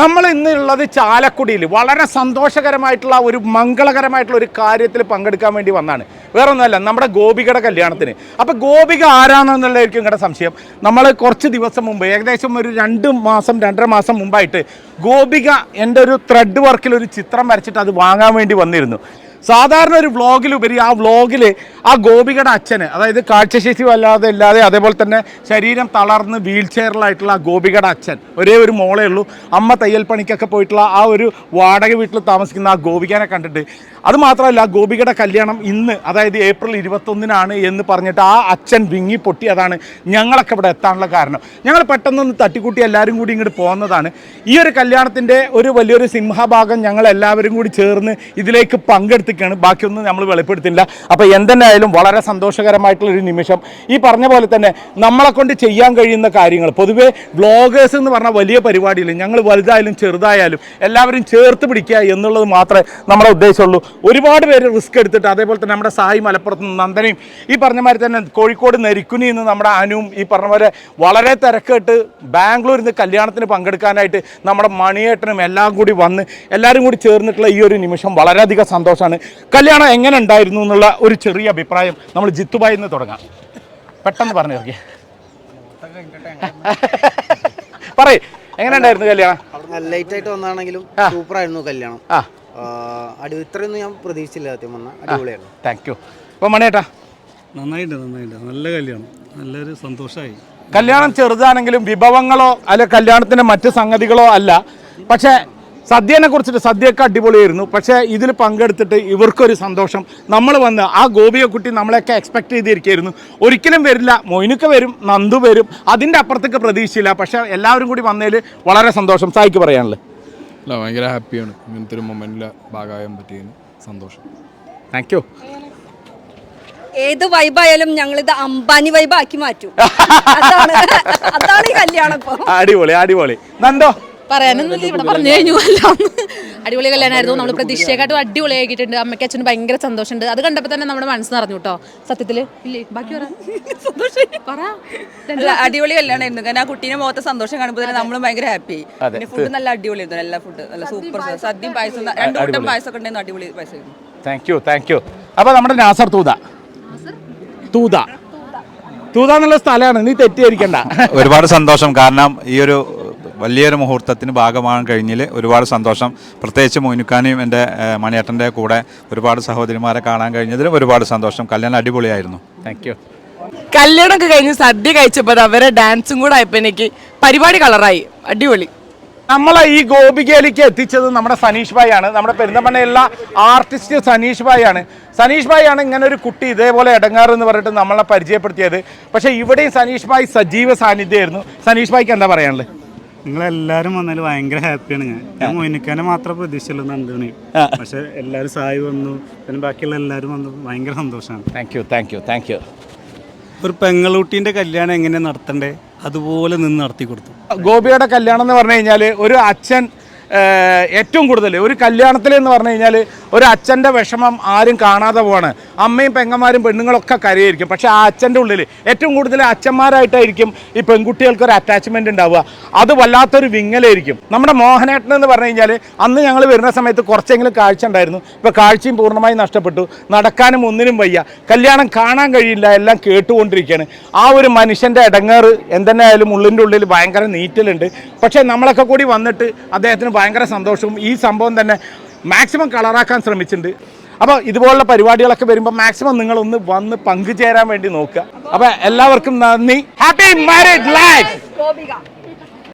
നമ്മൾ ഇന്നുള്ളത് ചാലക്കുടിയിൽ. വളരെ സന്തോഷകരമായിട്ടുള്ള ഒരു മംഗളകരമായിട്ടുള്ള ഒരു കാര്യത്തിൽ പങ്കെടുക്കാൻ വേണ്ടി വന്നാണ്. വേറെ ഒന്നുമല്ല നമ്മുടെ ഗോപികയുടെ കല്യാണത്തിന്. അപ്പോൾ ഗോപിക ആരാണെന്നുള്ളതായിരിക്കും നിങ്ങളുടെ സംശയം. നമ്മൾ കുറച്ച് ദിവസം മുമ്പ് ഏകദേശം ഒരു രണ്ട് മാസം രണ്ടര മാസം മുമ്പായിട്ട് ഗോപിക എന്റെ ഒരു ത്രെഡ് വർക്കിൽ ഒരു ചിത്രം വരച്ചിട്ട് അത് വാങ്ങാൻ വേണ്ടി വന്നിരുന്നു. സാധാരണ ഒരു വ്ളോഗിലുപരി ആ വ്ളോഗിൽ ആ ഗോപികയുടെ അച്ഛന് അതായത് കാഴ്ചശേഷി വല്ലാതെ ഇല്ലാതെ അതേപോലെ തന്നെ ശരീരം തളർന്ന് വീൽ ചെയറിലായിട്ടുള്ള ആ ഗോപികയുടെ അച്ഛൻ ഒരേ ഒരു മോളേ ഉള്ളൂ. അമ്മ തയ്യൽ പണിക്കൊക്കെ പോയിട്ടുള്ള ആ ഒരു വാടക വീട്ടിൽ താമസിക്കുന്ന ആ ഗോപികനെ കണ്ടിട്ട്. അത് മാത്രമല്ല ഗോപികയുടെ കല്യാണം ഇന്ന് അതായത് ഏപ്രിൽ ഇരുപത്തൊന്നിനാണ് എന്ന് പറഞ്ഞിട്ട് ആ അച്ഛൻ വിങ്ങി പൊട്ടിയതാണ് ഞങ്ങളൊക്കെ ഇവിടെ എത്താനുള്ള കാരണം. ഞങ്ങൾ പെട്ടെന്നൊന്ന് തട്ടിക്കൂട്ടി എല്ലാവരും കൂടി ഇങ്ങോട്ട് പോകുന്നതാണ് ഈ ഒരു കല്യാണത്തിന്റെ ഒരു വലിയൊരു സിംഹഭാഗം ഞങ്ങൾ എല്ലാവരും കൂടി ചേർന്ന് ഇതിലേക്ക് പങ്കെടുത്തിക്കാണ് ബാക്കിയൊന്നും നമ്മൾ വെളിപ്പെടുത്തില്ല. അപ്പോൾ എന്തെന്നായാലും വളരെ സന്തോഷകരമായിട്ടുള്ള ഒരു നിമിഷം. ഈ പറഞ്ഞ പോലെ തന്നെ നമ്മളെ കൊണ്ട് ചെയ്യാൻ കഴിയുന്ന കാര്യങ്ങൾ. പൊതുവേ വ്ളോഗേഴ്സ് എന്ന് പറഞ്ഞാൽ വലിയ പരിപാടിയിൽ ഞങ്ങൾ വലുതായാലും ചെറുതായാലും എല്ലാവരും ചേർത്ത് പിടിക്കുക എന്നുള്ളത് മാത്രമേ നമ്മുടെ ഉദ്ദേശമുള്ളൂ. ഒരുപാട് പേര് റിസ്ക് എടുത്തിട്ട് അതേപോലെ തന്നെ നമ്മുടെ സായി മലപ്പുറത്ത് നിന്ന് നന്ദനയും ഈ പറഞ്ഞ മാതിരി തന്നെ കോഴിക്കോട് നരിക്കുനി നിന്ന് നമ്മുടെ അനുവും ഈ പറഞ്ഞ പോലെ വളരെ തിരക്കിട്ട് ബാംഗ്ലൂരിൽ നിന്ന് കല്യാണത്തിന് പങ്കെടുക്കാനായിട്ട് നമ്മുടെ മണിയേട്ടനും എല്ലാം കൂടി വന്ന് എല്ലാവരും കൂടി ചേർന്നിട്ടുള്ള ഈ ഒരു നിമിഷം വളരെയധികം സന്തോഷമാണ്. കല്യാണം എങ്ങനെ ഉണ്ടായിരുന്നു എന്നുള്ള ഒരു ചെറിയ അഭിപ്രായം നമ്മൾ ജിത്തുബായി നിന്ന് തുടങ്ങാം. പെട്ടെന്ന് പറഞ്ഞു നോക്കിയേ പറയ് എങ്ങനെ ഉണ്ടായിരുന്നു കല്യാണം? നല്ല ലേറ്റ് ആയിട്ട് വന്നാണെങ്കിലും സൂപ്പർ ആയിരുന്നു കല്യാണം അടി ഇത്രയൊന്നും ഞാൻ പ്രതീക്ഷിച്ചില്ല സത്യം വന്ന അടിപൊളിയായിരുന്നു. താങ്ക് യു അപ്പോൾ മണിയേട്ടാ? നന്നായിട്ട് നന്നായിട്ട്. നല്ല കല്യാണം. നല്ലൊരു സന്തോഷമായി കല്യാണം ചെറുതാണെങ്കിലും വിഭവങ്ങളോ അല്ലെ കല്യാണത്തിന്റെ മറ്റ് സംഗതികളോ അല്ല. പക്ഷേ സദ്യനെ കുറിച്ചിട്ട് സദ്യയൊക്കെ അടിപൊളിയായിരുന്നു. പക്ഷേ ഇതിൽ പങ്കെടുത്തിട്ട് ഇവർക്കൊരു സന്തോഷം. നമ്മൾ വന്ന് ആ ഗോപിയെ കുട്ടി നമ്മളെയൊക്കെ എക്സ്പെക്ട് ചെയ്തിരിക്കുകയായിരുന്നു ഒരിക്കലും വരില്ല. മൊയിനുക്ക് വരും നന്ദു വരും. അതിന്റെ അപ്പുറത്തേക്ക് പ്രതീക്ഷയില്ല. പക്ഷേ എല്ലാവരും കൂടി വന്നതിൽ വളരെ സന്തോഷം. സായിക്ക് പറയാനുള്ളത്. അല്ല ഭയങ്കര ഹാപ്പിയാണ്. ഇങ്ങനത്തെ ഒരു മൊമെന്റിൽ ഭാഗമാകാൻ പറ്റിയ സന്തോഷം. താങ്ക് യു ഏത് വൈബായാലും ഞങ്ങൾ ഇത് അംബാനി വൈബ് ആക്കി മാറ്റും. അതാണ് അതാണ് ഈ കല്യാണം അടിപൊളി അടിപൊളി. നന്ദോ? പറയാനൊന്നുമില്ല ഇവിടെ പറഞ്ഞു കഴിഞ്ഞു. എല്ലാം. അടിപൊളി കല്യാണമായിരുന്നു നമ്മൾ പ്രതീക്ഷയെക്കാട്ടും അടിപൊളിയാക്കിയിട്ടുണ്ട് അമ്മയ്ക്ക് അച്ഛന് ഭയങ്കര സന്തോഷമുണ്ട്. അത് കണ്ടപ്പോൾ തന്നെ നമ്മുടെ മനസ്സ് നിറഞ്ഞു കേട്ടോ സത്യത്തിൽ. ഇല്ലേ? ബാക്കി പറ. പറ. അടിപൊളി കല്യാണമായിരുന്നു കാരണം ആ കുട്ടീനെ മുഖത്തെ സന്തോഷം കാണുമ്പോൾ തന്നെ നമ്മളും ഭയങ്കര ഹാപ്പി പിന്നെ ഫുഡ് നല്ല അടിപൊളിയായിരുന്നു. എല്ലാ ഫുഡ് നല്ല സൂപ്പർ സദ്യയും പായസം രണ്ടു കൂട്ടം പായസമൊക്കെ ഉണ്ടായിരുന്നു. അടിപൊളി പായസമായിരുന്നു. താങ്ക് യു താങ്ക് യു അപ്പോൾ നമ്മുടെ നാസർ? തൂത. തൂത. തൂത എന്നുള്ള സ്ഥലമാണ്. നീ തെറ്റിദ്ധരിക്കണ്ട. ഒരുപാട് സന്തോഷം. കാരണം ഈ ഒരു വലിയൊരു മുഹൂർത്തത്തിന് ഭാഗമാകാൻ കഴിഞ്ഞതിൽ ഒരുപാട് സന്തോഷം. പ്രത്യേകിച്ച് മോനുക്കാനെയും എന്റെ മണിയേട്ടന്റെ കൂടെ ഒരുപാട് സഹോദരിമാരെ കാണാൻ കഴിഞ്ഞതിലും ഒരുപാട് സന്തോഷം. കല്യാണം അടിപൊളിയായിരുന്നു. താങ്ക് യു കല്യാണമൊക്കെ കഴിഞ്ഞ് സദ്യ കഴിച്ചപ്പോൾ അവരെ ഡാൻസും കൂടെ ആയപ്പോൾ എനിക്ക് പരിപാടി കളറായി. അടിപൊളി. നമ്മളെ ഈ ഗോപികയിലേക്ക് എത്തിച്ചത് നമ്മുടെ സനീഷ് ഭായ് ആണ് നമ്മുടെ പെരുന്തമണ്ണയുള്ള ആർട്ടിസ്റ്റ് സനീഷ് ഭായ് ആണ് സനീഷ് ഭായ് ആണ് ഇങ്ങനെ ഒരു കുട്ടി ഇതേപോലെ ഇടങ്ങാറ് എന്ന് പറഞ്ഞിട്ട് നമ്മളെ പരിചയപ്പെടുത്തിയത്. പക്ഷേ ഇവിടെയും സനീഷ് ഭായ് സജീവ സാന്നിധ്യമായിരുന്നു. സനീഷ് ഭായിക്ക് എന്താ പറയാനുള്ളത്? നിങ്ങളെല്ലാവരും വന്നതിൽ ഭയങ്കര ഹാപ്പിയാണ് ഞാൻ ഞാൻ മോനിക്കാനെ മാത്രം പ്രതീക്ഷയുള്ളൂ നന്ദുവിനെയും പക്ഷെ എല്ലാവരും സായി വന്നു പിന്നെ ബാക്കിയുള്ള എല്ലാവരും വന്നു. ഭയങ്കര സന്തോഷമാണ് thank you thank you thank you ഒരു പെങ്ങളൂട്ടീന്റെ കല്യാണം എങ്ങനെ നടത്തണ്ടേ? അതുപോലെ നിന്ന് നടത്തി കൊടുത്തു. ഗോപിയുടെ കല്യാണം എന്ന് പറഞ്ഞു കഴിഞ്ഞാൽ ഒരു അച്ഛൻ ഏറ്റവും കൂടുതൽ ഒരു കല്യാണത്തിൽ എന്ന് പറഞ്ഞു കഴിഞ്ഞാൽ ഒരു അച്ഛന്റെ വിഷമം ആരും കാണാതെ പോവാണ്. അമ്മയും പെങ്ങന്മാരും പെണ്ണുങ്ങളൊക്കെ കരയായിരിക്കും. പക്ഷേ ആ അച്ഛന്റെ ഉള്ളിൽ ഏറ്റവും കൂടുതൽ അച്ഛന്മാരായിട്ടായിരിക്കും ഈ പെൺകുട്ടികൾക്ക് ഒരു അറ്റാച്ച്മെന്റ് ഉണ്ടാവുക. അത് വല്ലാത്തൊരു വിങ്ങലായിരിക്കും. നമ്മുടെ മോഹനേട്ടൻ എന്ന് പറഞ്ഞു കഴിഞ്ഞാൽ അന്ന് ഞങ്ങൾ വരുന്ന സമയത്ത് കുറച്ചെങ്കിലും കാഴ്ച ഉണ്ടായിരുന്നു. ഇപ്പോൾ കാഴ്ചയും പൂർണമായി നഷ്ടപ്പെട്ടു. നടക്കാനും ഒന്നിനും വയ്യ. കല്യാണം കാണാൻ കഴിയില്ല. എല്ലാം കേട്ടുകൊണ്ടിരിക്കുകയാണ്. ആ ഒരു മനുഷ്യന്റെ ഇടങ്ങേറ് എന്തെന്നായാലും ഉള്ളിന്റെ ഉള്ളിൽ ഭയങ്കര നീറ്റലുണ്ട്. പക്ഷേ നമ്മളൊക്കെ കൂടി വന്നിട്ട് അദ്ദേഹത്തിന് ഭയങ്കര സന്തോഷവും ഈ സംഭവം തന്നെ മാക്സിമം കളറാക്കാൻ ശ്രമിച്ചിട്ടുണ്ട്. അപ്പോൾ ഇതുപോലുള്ള പരിപാടികളൊക്കെ വരുമ്പോൾ മാക്സിമം നിങ്ങൾ ഒന്ന് വന്ന് പങ്കുചേരാൻ വേണ്ടി നോക്കുക. അപ്പോൾ എല്ലാവർക്കും നന്ദി. Happy marriage life